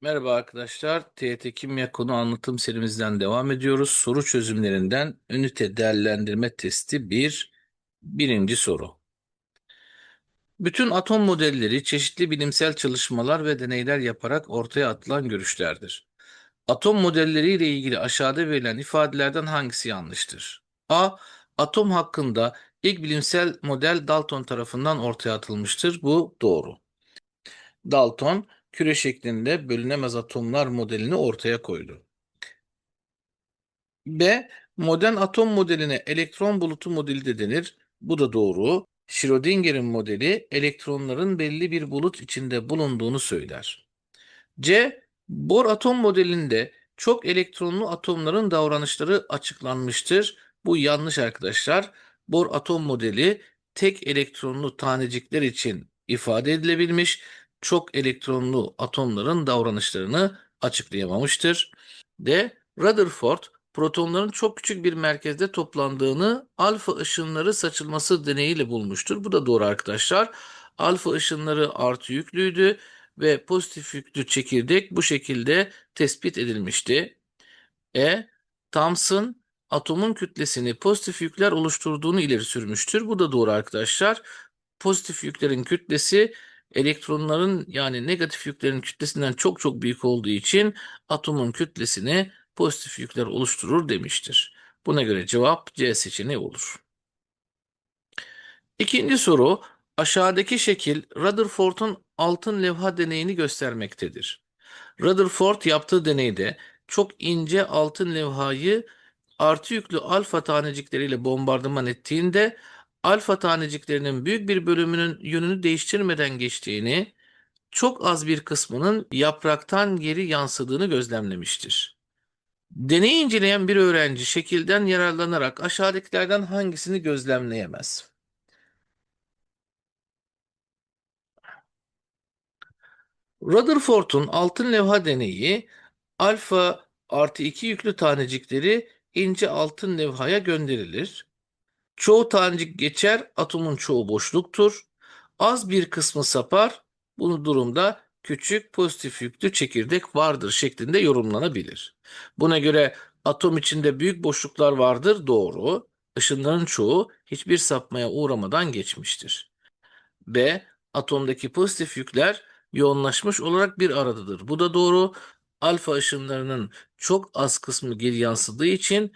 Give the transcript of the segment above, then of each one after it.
Merhaba arkadaşlar. TYT Kimya konu anlatım serimizden devam ediyoruz. Soru çözümlerinden ünite değerlendirme testi 1. Birinci soru. Bütün atom modelleri çeşitli bilimsel çalışmalar ve deneyler yaparak ortaya atılan görüşlerdir. Atom modelleriyle ilgili aşağıda verilen ifadelerden hangisi yanlıştır? A. Atom hakkında ilk bilimsel model Dalton tarafından ortaya atılmıştır. Bu doğru. Dalton küre şeklinde bölünemez atomlar modelini ortaya koydu. B. Modern atom modeline elektron bulutu modeli de denir. Bu da doğru. Schrödinger'in modeli elektronların belli bir bulut içinde bulunduğunu söyler. C. Bohr atom modelinde çok elektronlu atomların davranışları açıklanmıştır. Bu yanlış arkadaşlar. Bohr atom modeli tek elektronlu tanecikler için ifade edilebilmiş, çok elektronlu atomların davranışlarını açıklayamamıştır. D. Rutherford protonların çok küçük bir merkezde toplandığını alfa ışınları saçılması deneyiyle bulmuştur. Bu da doğru arkadaşlar. Alfa ışınları artı yüklüydü ve pozitif yüklü çekirdek bu şekilde tespit edilmişti. E. Thomson atomun kütlesini pozitif yükler oluşturduğunu ileri sürmüştür. Bu da doğru arkadaşlar. Pozitif yüklerin kütlesi elektronların yani negatif yüklerin kütlesinden çok çok büyük olduğu için atomun kütlesini pozitif yükler oluşturur demiştir. Buna göre cevap C seçeneği olur. İkinci soru aşağıdaki şekil Rutherford'un altın levha deneyini göstermektedir. Rutherford yaptığı deneyde çok ince altın levhayı artı yüklü alfa tanecikleriyle bombardıman ettiğinde alfa taneciklerinin büyük bir bölümünün yönünü değiştirmeden geçtiğini, çok az bir kısmının yapraktan geri yansıdığını gözlemlemiştir. Deneyi inceleyen bir öğrenci şekilden yararlanarak aşağıdakilerden hangisini gözlemleyemez? Rutherford'un altın levha deneyi alfa artı 2 yüklü tanecikleri ince altın levhaya gönderilir. Çoğu tanecik geçer, atomun çoğu boşluktur. Az bir kısmı sapar, bu durumda küçük pozitif yüklü çekirdek vardır şeklinde yorumlanabilir. Buna göre atom içinde büyük boşluklar vardır, doğru. Işınların çoğu hiçbir sapmaya uğramadan geçmiştir. B. Atomdaki pozitif yükler yoğunlaşmış olarak bir aradadır. Bu da doğru. Alfa ışınlarının çok az kısmı geri yansıdığı için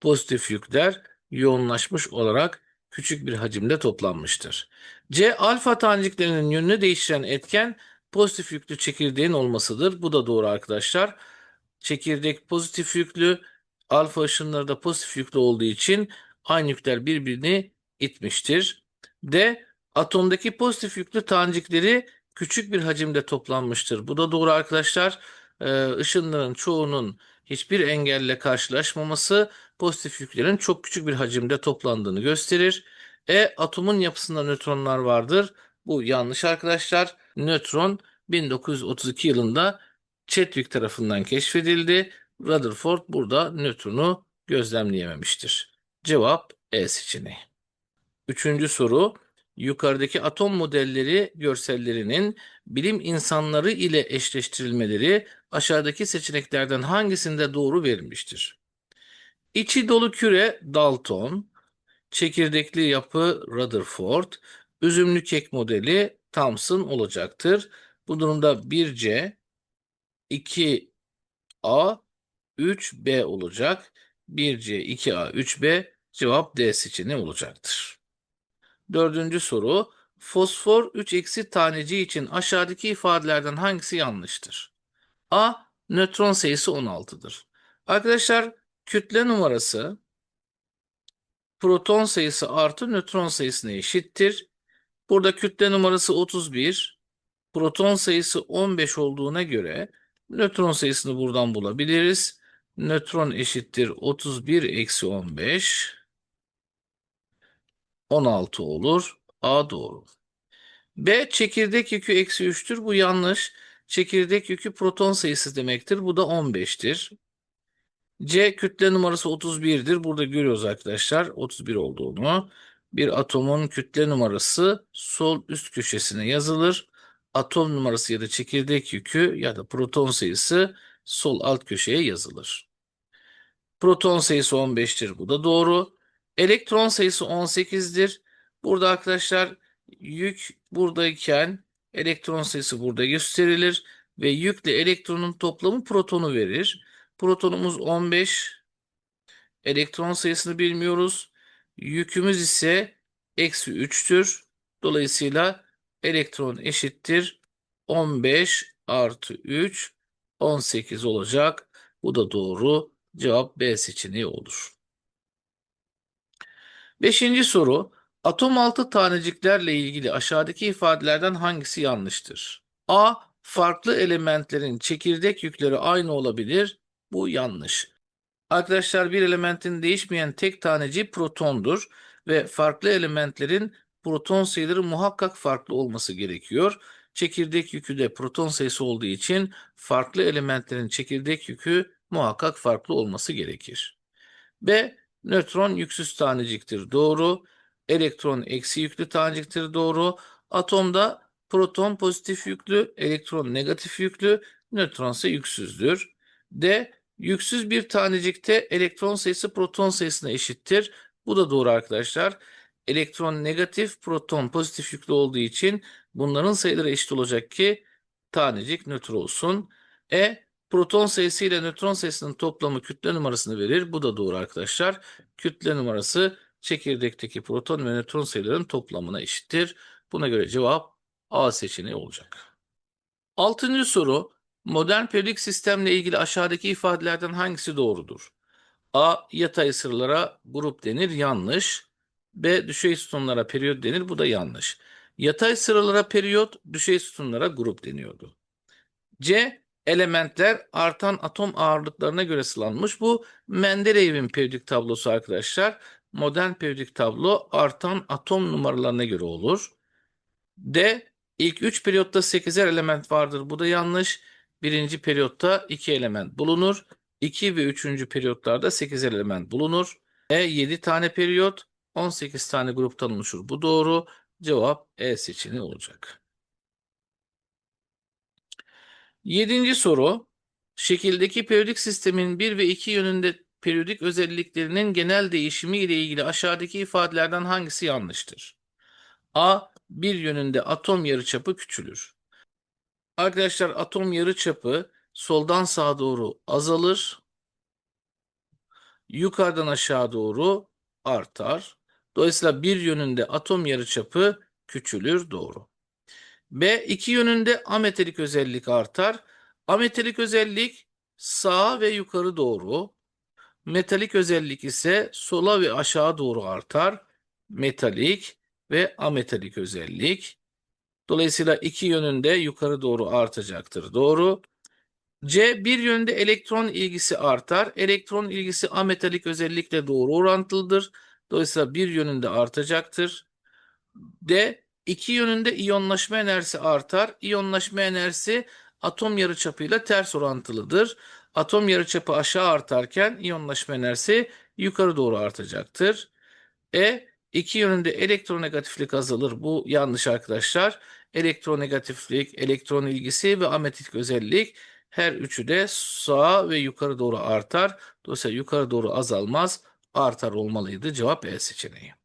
pozitif yükler yoğunlaşmış olarak küçük bir hacimde toplanmıştır. C. Alfa taneciklerinin yönünü değiştiren etken pozitif yüklü çekirdeğin olmasıdır. Bu da doğru arkadaşlar. Çekirdek pozitif yüklü, alfa ışınları da pozitif yüklü olduğu için aynı yükler birbirini itmiştir. D. Atomdaki pozitif yüklü tanecikleri küçük bir hacimde toplanmıştır. Bu da doğru arkadaşlar. Ee, ışınların çoğunun hiçbir engelle karşılaşmaması pozitif yüklerin çok küçük bir hacimde toplandığını gösterir. E atomun yapısında nötronlar vardır. Bu yanlış arkadaşlar. Nötron 1932 yılında Chadwick tarafından keşfedildi. Rutherford burada nötronu gözlemleyememiştir. Cevap E seçeneği. Üçüncü soru. Yukarıdaki atom modelleri görsellerinin bilim insanları ile eşleştirilmeleri aşağıdaki seçeneklerden hangisinde doğru verilmiştir? İçi dolu küre Dalton, çekirdekli yapı Rutherford, üzümlü kek modeli Thomson olacaktır. Bu durumda 1C, 2A, 3B olacak. 1C, 2A, 3B cevap D seçeneği olacaktır. Dördüncü soru. Fosfor 3 eksi taneci için aşağıdaki ifadelerden hangisi yanlıştır? A. Nötron sayısı 16'dır. Arkadaşlar kütle numarası proton sayısı artı nötron sayısına eşittir. Burada kütle numarası 31, proton sayısı 15 olduğuna göre nötron sayısını buradan bulabiliriz. Nötron eşittir 31 eksi 15. 16 olur. A doğru. B çekirdek yükü eksi 3'tür. Bu yanlış. Çekirdek yükü proton sayısı demektir. Bu da 15'tir. C kütle numarası 31'dir. Burada görüyoruz arkadaşlar 31 olduğunu. Bir atomun kütle numarası sol üst köşesine yazılır. atom numarası ya da çekirdek yükü ya da proton sayısı sol alt köşeye yazılır. Proton sayısı 15'tir. Bu da doğru. Elektron sayısı 18'dir. Burada arkadaşlar yük buradayken elektron sayısı burada gösterilir ve yükle elektronun toplamı protonu verir. Protonumuz 15. Elektron sayısını bilmiyoruz. Yükümüz ise eksi 3'tür. Dolayısıyla elektron eşittir 15 artı 3 18 olacak. Bu da doğru. Cevap B seçeneği olur. Beşinci soru. Atom altı taneciklerle ilgili aşağıdaki ifadelerden hangisi yanlıştır? A. Farklı elementlerin çekirdek yükleri aynı olabilir. Bu yanlış. Arkadaşlar bir elementin değişmeyen tek taneci protondur ve farklı elementlerin proton sayıları muhakkak farklı olması gerekiyor. Çekirdek yükü de proton sayısı olduğu için farklı elementlerin çekirdek yükü muhakkak farklı olması gerekir. B. Nötron yüksüz taneciktir. Doğru. Elektron eksi yüklü taneciktir. Doğru. Atomda proton pozitif yüklü, elektron negatif yüklü, nötron ise yüksüzdür. D. Yüksüz bir tanecikte elektron sayısı proton sayısına eşittir. Bu da doğru arkadaşlar. Elektron negatif, proton pozitif yüklü olduğu için bunların sayıları eşit olacak ki tanecik nötr olsun. E. Proton sayısı ile nötron sayısının toplamı kütle numarasını verir. Bu da doğru arkadaşlar. Kütle numarası çekirdekteki proton ve nötron sayılarının toplamına eşittir. Buna göre cevap A seçeneği olacak. Altıncı soru. Modern periyodik sistemle ilgili aşağıdaki ifadelerden hangisi doğrudur? A. Yatay sıralara grup denir. Yanlış. B. Düşey sütunlara periyot denir. Bu da yanlış. Yatay sıralara periyot, düşey sütunlara grup deniyordu. C. Elementler artan atom ağırlıklarına göre sıralanmış. Bu Mendeleyev'in periyodik tablosu arkadaşlar. Modern periyodik tablo artan atom numaralarına göre olur. D. İlk 3 periyotta 8'er element vardır. Bu da yanlış. Birinci periyotta 2 element bulunur. 2 ve 3. periyotlarda 8'er element bulunur. E 7 tane periyot 18 tane gruptan oluşur. Bu doğru. Cevap E seçeneği olacak. Yedinci soru. Şekildeki periyodik sistemin 1 ve 2 yönünde periyodik özelliklerinin genel değişimi ile ilgili aşağıdaki ifadelerden hangisi yanlıştır? A. Bir yönünde atom yarıçapı küçülür. Arkadaşlar atom yarıçapı soldan sağa doğru azalır. Yukarıdan aşağı doğru artar. Dolayısıyla bir yönünde atom yarıçapı küçülür. Doğru. B. iki yönünde ametalik özellik artar. Ametalik özellik sağa ve yukarı doğru. Metalik özellik ise sola ve aşağı doğru artar. Metalik ve ametalik özellik. Dolayısıyla iki yönünde yukarı doğru artacaktır. Doğru. C bir yönde elektron ilgisi artar. Elektron ilgisi ametalik özellikle doğru orantılıdır. Dolayısıyla bir yönünde artacaktır. D iki yönünde iyonlaşma enerjisi artar. İyonlaşma enerjisi atom yarıçapıyla ters orantılıdır. Atom yarıçapı aşağı artarken iyonlaşma enerjisi yukarı doğru artacaktır. E iki yönünde elektronegatiflik azalır. Bu yanlış arkadaşlar. Elektronegatiflik, elektron ilgisi ve ametrik özellik her üçü de sağa ve yukarı doğru artar. Dolayısıyla yukarı doğru azalmaz, artar olmalıydı. Cevap E seçeneği.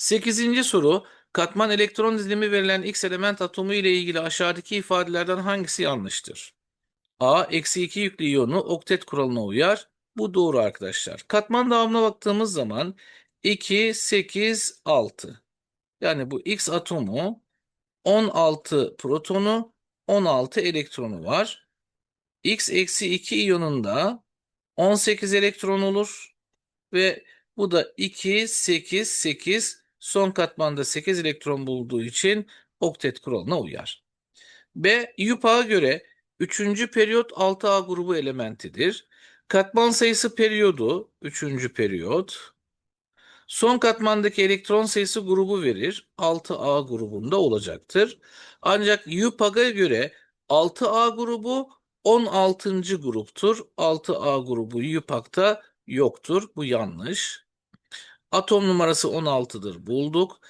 Sekizinci soru. Katman elektron dizilimi verilen X element atomu ile ilgili aşağıdaki ifadelerden hangisi yanlıştır? A. Eksi 2 yüklü iyonu oktet kuralına uyar. Bu doğru arkadaşlar. Katman dağılımına baktığımız zaman 2, 8, 6. Yani bu X atomu 16 protonu 16 elektronu var. X eksi 2 iyonunda 18 elektron olur. Ve bu da 2, 8, 8 son katmanda 8 elektron bulduğu için oktet kuralına uyar. B. YUPAC'a göre 3. periyot 6A grubu elementidir. Katman sayısı periyodu 3. periyot. Son katmandaki elektron sayısı grubu verir. 6A grubunda olacaktır. Ancak YUPAC'a göre 6A grubu 16. gruptur. 6A grubu YUPAC'ta yoktur. Bu yanlış. Atom numarası 16'dır bulduk.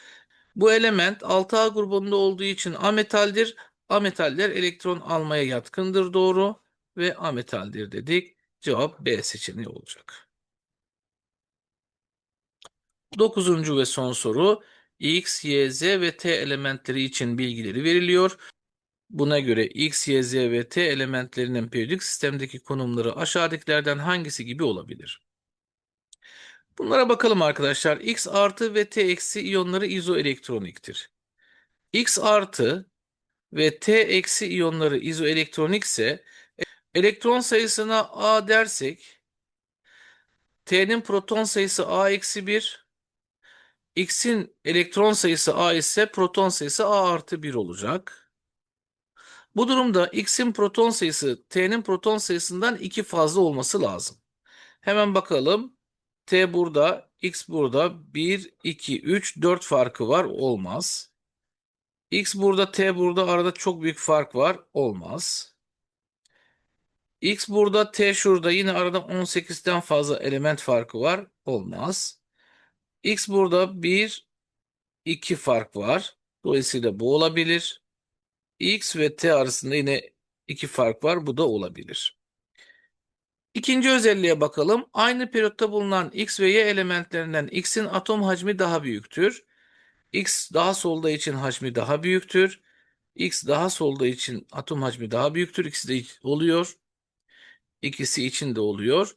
Bu element 6A grubunda olduğu için ametaldir. Ametaller elektron almaya yatkındır doğru ve ametaldir dedik. Cevap B seçeneği olacak. Dokuzuncu ve son soru. X, Y, Z ve T elementleri için bilgileri veriliyor. Buna göre X, Y, Z ve T elementlerinin periyodik sistemdeki konumları aşağıdakilerden hangisi gibi olabilir? Bunlara bakalım arkadaşlar. X artı ve T eksi iyonları izoelektroniktir. X artı ve T eksi iyonları izoelektronikse elektron sayısına A dersek T'nin proton sayısı A eksi 1 X'in elektron sayısı A ise proton sayısı A artı 1 olacak. Bu durumda X'in proton sayısı T'nin proton sayısından 2 fazla olması lazım. Hemen bakalım. T burada, X burada. 1, 2, 3, 4 farkı var. Olmaz. X burada, T burada. Arada çok büyük fark var. Olmaz. X burada, T şurada. Yine arada 18'den fazla element farkı var. Olmaz. X burada 1, 2 fark var. Dolayısıyla bu olabilir. X ve T arasında yine 2 fark var. Bu da olabilir. İkinci özelliğe bakalım. Aynı periyotta bulunan X ve Y elementlerinden X'in atom hacmi daha büyüktür. X daha solda için hacmi daha büyüktür. X daha solda için atom hacmi daha büyüktür. İkisi de oluyor. İkisi için de oluyor.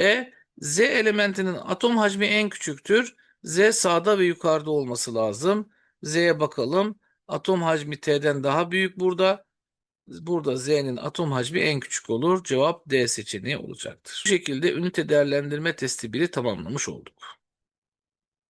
E, Z elementinin atom hacmi en küçüktür. Z sağda ve yukarıda olması lazım. Z'ye bakalım. Atom hacmi T'den daha büyük burada. Burada Z'nin atom hacmi en küçük olur. Cevap D seçeneği olacaktır. Bu şekilde ünite değerlendirme testi 1'i tamamlamış olduk.